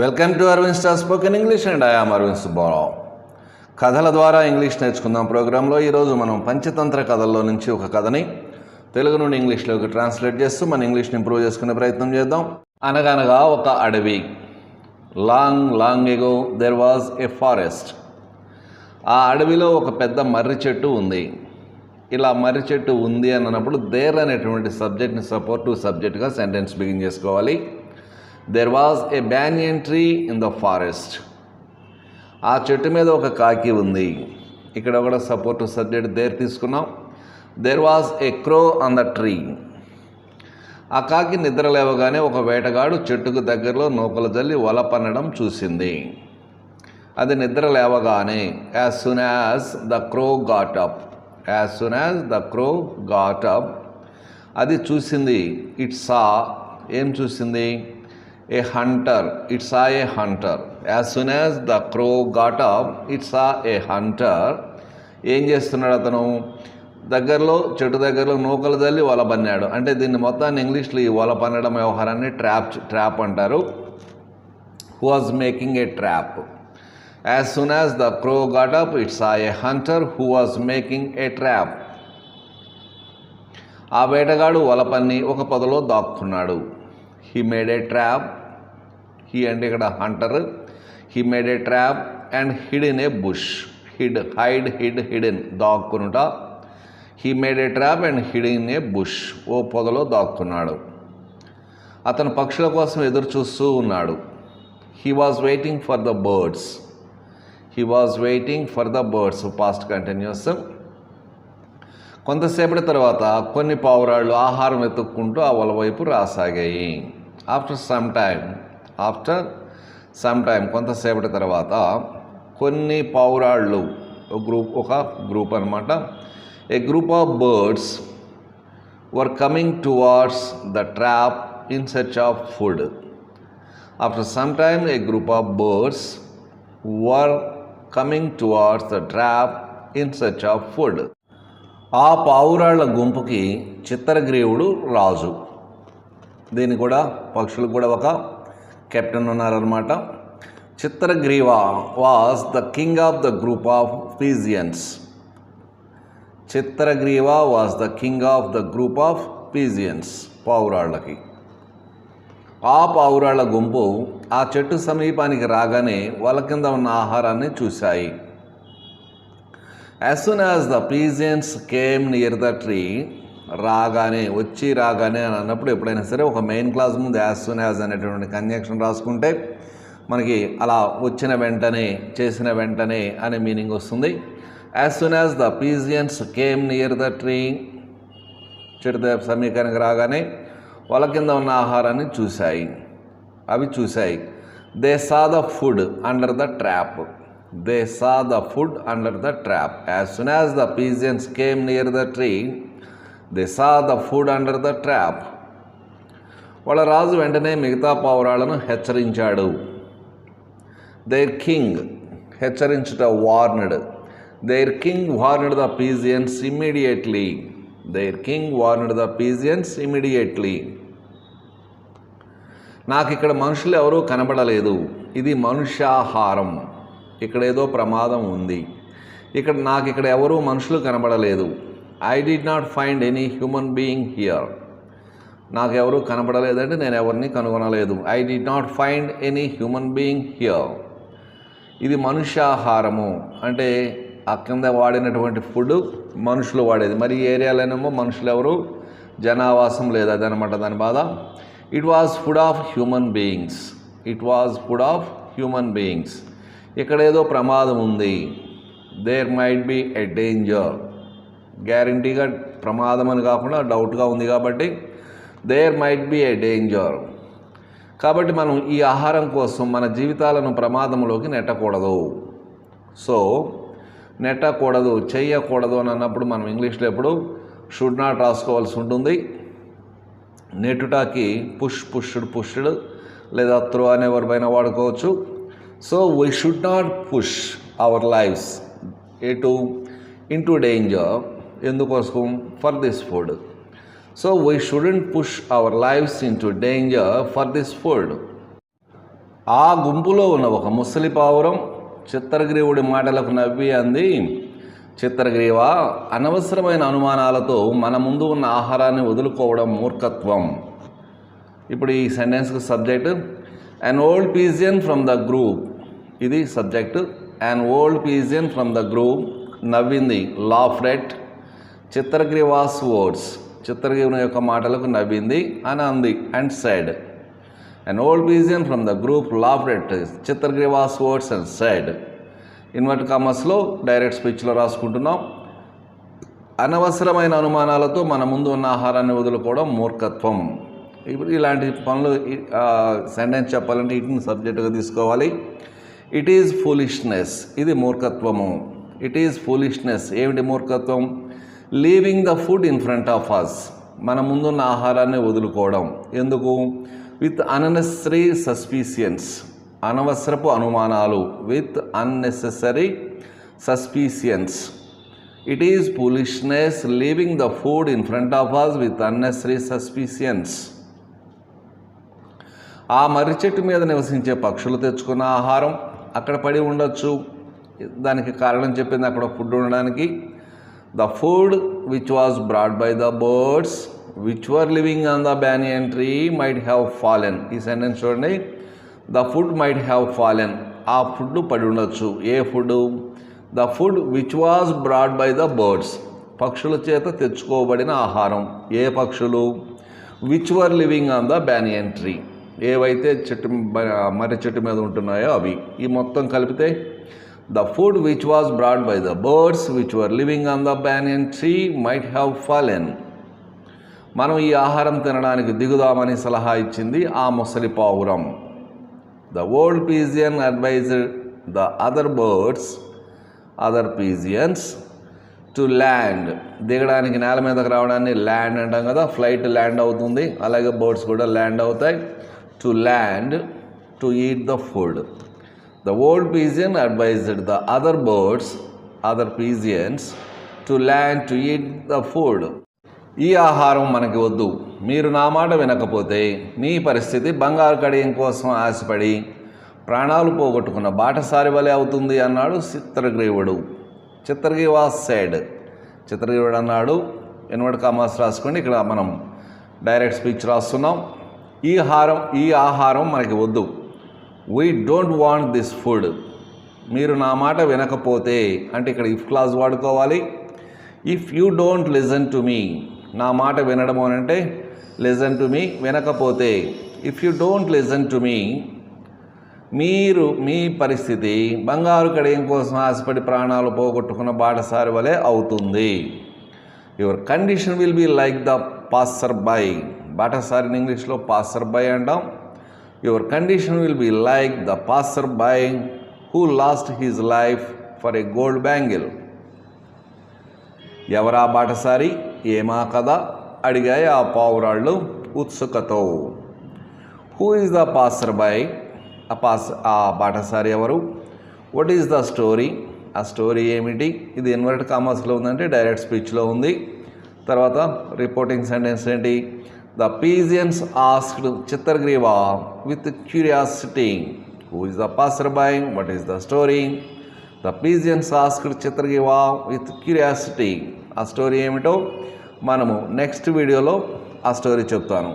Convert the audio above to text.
Welcome to Aravind star spoken English and I am Aravind Subbarao కథల ద్వారా English నేర్చుకుందాం ప్రోగ్రాంలో ఈరోజు మనం పంచతంత్ర కథల్లో నుంచి ఒక కథని తెలుగు నుండి ఇంగ్లీష్లోకి ట్రాన్స్లేట్ చేస్తూ మన ఇంగ్లీష్ని ఇంప్రూవ్ చేసుకునే ప్రయత్నం చేద్దాం. అనగనగా ఒక అడవి. Long long ago there was a forest ఆ అడవిలో ఒక పెద్ద మర్రి చెట్టు ఉంది. ఇలా మర్రి చెట్టు ఉంది అన్నప్పుడు దేర్ అనేటువంటి సబ్జెక్ట్ని సపోర్టివ్ సబ్జెక్ట్గా సెంటెన్స్ బిగిన్ చేసుకోవాలి. There was a banyan tree in the forest ఆ చెట్టు మీద ఒక కాకి ఉంది. ఇక్కడ కూడా సపోర్ట్ సబ్జెక్ట్ దేర్ తీసుకున్నాం. There was a crow on the tree ఆ కాకి నిద్ర లేవగానే ఒక వేటగాడు చెట్టుకు దగ్గరలో నూకలు జల్లి వల పన్నడం చూసింది. అది నిద్ర లేవగానే as soon as the crow got up as soon as the crow got up అది చూసింది. ఇట్స్ సా ఏం చూసింది? A hunter it's uh a hunter As soon as the crow got up, it's uh a hunter ఏం చేస్తున్నాడు అతను? దగ్గరలో చెట్టు దగ్గరలో నూకలు తల్లి వల పన్నాడు. అంటే దీన్ని మొత్తాన్ని ఇంగ్లీష్లో ఈ వల పన్నడం వ్యవహారాన్ని ట్రాప్ ట్రాప్ అంటారు. Who was making a trap as soon as the crow got up its ah a hunter who was making a trap ఆ వేటగాడు వలపన్ని ఒక పొదలో దాక్కున్నాడు. He made a trap he అంటే ఇక్కడ hunter he made a trap and hid in a bush hid hide hid hidden దాక్కునుట. He made a trap and hid in a bush ఓ పొదలో దాక్కున్నాడు. అతను పక్షుల కోసం ఎదురు చూస్తూ ఉన్నాడు. He was waiting for the birds he was waiting for the birds past continuous కొంతసేపటి తర్వాత కొన్ని పావురాళ్ళు ఆహారం వెతుక్కుంటూ ఆ వల వైపు రాసాగాయి. After some time after some time కొంతసేపటి తర్వాత కొన్ని పావురాళ్ళు ఒక గ్రూప్ ఒక గ్రూప్ అనమాట a group of birds were coming towards the trap in search of food. After some time a group of birds were coming towards the trap in search of food. ఆ పావురాళ్ళ గుంపుకి చిత్తరగ్రీవుడు రాజు. దీని కూడా పక్షులు కూడా ఒక captain ఉన్నారనమాట Chitragriva was the king of the group of pigeons Chitragriva was the king of the group of pigeons పావురాళ్ళకి ఆ పావురాళ్ళ గుంపు ఆ చెట్టు సమీపానికి రాగానే వాళ్ళ కింద ఉన్న ఆహారాన్ని చూశాయి. As soon as the pigeons came near the tree రాగానే వచ్చి రాగానే అని అన్నప్పుడు ఎప్పుడైనా సరే ఒక మెయిన్ క్లాస్ ముందు యాజ్ సూన్ యాజ్ అనేటువంటి కన్యక్షన్ రాసుకుంటే మనకి అలా వచ్చిన వెంటనే చేసిన వెంటనే అనే మీనింగ్ వస్తుంది. As soon as the pigeons came near the tree చిరుత సమీకరణకు రాగానే వాళ్ళ కింద ఉన్న ఆహారాన్ని చూశాయి. అవి చూశాయి. They saw the food under the trap they saw the food under the trap as soon as the pigeons came near the tree they saw the food under the trap వాళ్ళ రాజు వెంటనే మిగతా పావురాలను హెచ్చరించాడు. Their king హెచ్చరించుట warned their king warned the pigeons immediately their king warned the pigeons immediately నాకు ఇక్కడ మనుషులు ఎవరూ కనబడలేదు. ఇది మనుష్యాహారం. ఇక్కడ ఏదో ప్రమాదం ఉంది. ఇక్కడ నాకు ఇక్కడ ఎవరూ మనుషులు కనబడలేదు. I did not find any human being here నాకు ఎవరు కనబడలేదంటే నేను ఎవరిని కనుగొనలేదు. I did not find any human being here ఇది మనుష్యాహారము. అంటే ఆ కింద వాడినటువంటి ఫుడ్ మనుషులు వాడేది. మరి ఈ ఏరియాలోనేమో మనుషులు ఎవరు జనావాసం లేదు అదనమాట దాని బాధ. It was food of human beings it was food of human beings ఇక్కడ ఏదో ప్రమాదం ఉంది. There might be a danger గ్యారంటీగా ప్రమాదం అని కాకుండా డౌట్గా ఉంది కాబట్టి there might be a danger కాబట్టి మనం ఈ ఆహారం కోసం మన జీవితాలను ప్రమాదంలోకి నెట్టకూడదు. సో నెట్టకూడదు చెయ్యకూడదు అని అన్నప్పుడు మనం ఇంగ్లీష్లో ఎప్పుడు షుడ్ నాట్ రాసుకోవాల్సి ఉంటుంది. నెట్టుటాకి పుష్ పుష్డ్ పుష్డ్ లేదా త్రో అనే పైన వాడుకోవచ్చు. So we should not push our lives into danger ఎందుకోసం? For this food so we shouldn't push our lives into danger for this food ఆ గుంపులో ఉన్న ఒక ముసలి పావురం చిత్రగ్రీవుడి మాటలకు నవ్వి అంది చిత్రగ్రీవ అనవసరమైన అనుమానాలతో మన ముందు ఉన్న ఆహారాన్ని వదులుకోవడం మూర్ఖత్వం. ఇప్పుడు ఈ సెంటెన్స్కి subject an old pigeon from the group ఇది subject an old pigeon from the group నవ్వింది. లాఫ్రెట్ చిత్రగ్రీవాస్ వర్డ్స్ చిత్రగ్రీవుని యొక్క మాటలకు నవ్వింది అని అంది and said. And old pigeon from the group laughed at Chitragriva's words and said inverted కామర్స్లో direct స్పీచ్లో రాసుకుంటున్నాం. అనవసరమైన అనుమానాలతో మన ముందు ఉన్న ఆహారాన్ని వదులుకోవడం మూర్ఖత్వం. ఇప్పుడు ఇలాంటి పనులు సెంటెన్స్ చెప్పాలంటే వీటిని సబ్జెక్టుగా తీసుకోవాలి. ఇట్ ఈజ్ ఫూలిష్నెస్ ఇది మూర్ఖత్వము. ఇట్ ఈజ్ ఫూలిష్నెస్ ఏమిటి మూర్ఖత్వం? Leaving the food in front of us మన ముందున్న ఆహారాన్ని వదులుకోవడం. ఎందుకు? విత్ అన్నెసరీ సస్పీషియన్స్ అనవసరపు అనుమానాలు. With unnecessary suspicions it is foolishness leaving the food in front of us with unnecessary suspicions ఆ మర్రి చెట్టు మీద నివసించే పక్షులు తెచ్చుకున్న ఆహారం అక్కడ పడి ఉండొచ్చు. దానికి కారణం చెప్పింది అక్కడ ఫుడ్ ఉండడానికి. The food which was brought by the birds which were living on the banyan tree might have fallen ఈ సెంటెన్స్ చూడండి. The food might have fallen ఆ ఫుడ్ పడి ఉండొచ్చు. A food the food which was brought by the birds పక్షుల చేత తెచ్చుకోబడిన ఆహారం. ఏ పక్షులు? Which were living on the banyan tree ఏవైతే చెట్టు మర్రి చెట్టు మీద ఉంటున్నాయో అవి. ఈ మొత్తం కలిపితే the food which was brought by the birds which were living on the banyan tree might have fallen మనం ఈ ఆహారం తినడానికి దిగుదామని సలహా ఇచ్చింది ఆ ముసలి పావురం. The old pigeon advised the other birds other pigeons to land దిగడానికి నేల మీదకి రావడాన్ని ల్యాండ్ అంటాం కదా ఫ్లైట్ ల్యాండ్ అవుతుంది. అలాగే బర్డ్స్ కూడా ల్యాండ్ అవుతాయి. To land to eat the food the old pigeon advised the other birds other pigeons to land to eat the food ఈ ఆహారం మనకి వద్దు. మీరు నా మాట వినకపోతే మీ పరిస్థితి బంగారు కడియం కోసం ఆశపడి ప్రాణాలు పోగొట్టుకున్న బాటసారి వలె అవుతుంది అన్నాడు చిత్రగ్రీవుడు. చిత్రగ్రీవా సైడ్ చిత్రగ్రీవుడు అన్నాడు ఎన్వర్డ్ కామాస్ రాసుకోండి ఇక్కడ మనం డైరెక్ట్ స్పీచ్ రాస్తున్నాం. ఈ హారం ఈ ఆహారం మనకి వద్దు. We don't want this food మీరు నా మాట వినకపోతే అంటే ఇక్కడ ఇఫ్ క్లాజ్ వాడుకోవాలి. If you don't listen to me నా మాట వినడం అని అంటే లిజన్ టు మీ వినకపోతే. If you don't listen to me మీరు మీ పరిస్థితి బంగారు కడియం కోసం ఆశపడి ప్రాణాలు పోగొట్టుకున్న బాటసారి వలె అవుతుంది. Your condition will be like the passer by బాటసారిని ఇంగ్లీష్లో పాసర్ బై అంటాం. Your condition will be like the passer by who lost his life for a gold bangle ఎవరా బాటసారి? ఏమా కథ? అడిగాయి ఆ పావురాళ్ళు ఉత్సుకతో. Who is the passer by ఆ పాస్ ఆ బాటసారి ఎవరు? వాట్ ఈజ్ ద స్టోరీ ఆ స్టోరీ ఏమిటి? ఇది ఇన్వర్ట్ కామర్స్లో ఉందంటే డైరెక్ట్ స్పీచ్లో ఉంది. తర్వాత రిపోర్టింగ్ సెంటెన్స్ ఏంటి? The pigeons asked Chitragriva with curiosity who is the passer by what is the story the pigeons asked Chitragriva with curiosity ఆ స్టోరీ ఏమిటో? మనము నెక్స్ట్ వీడియోలో ఆ స్టోరీ చెప్తాను.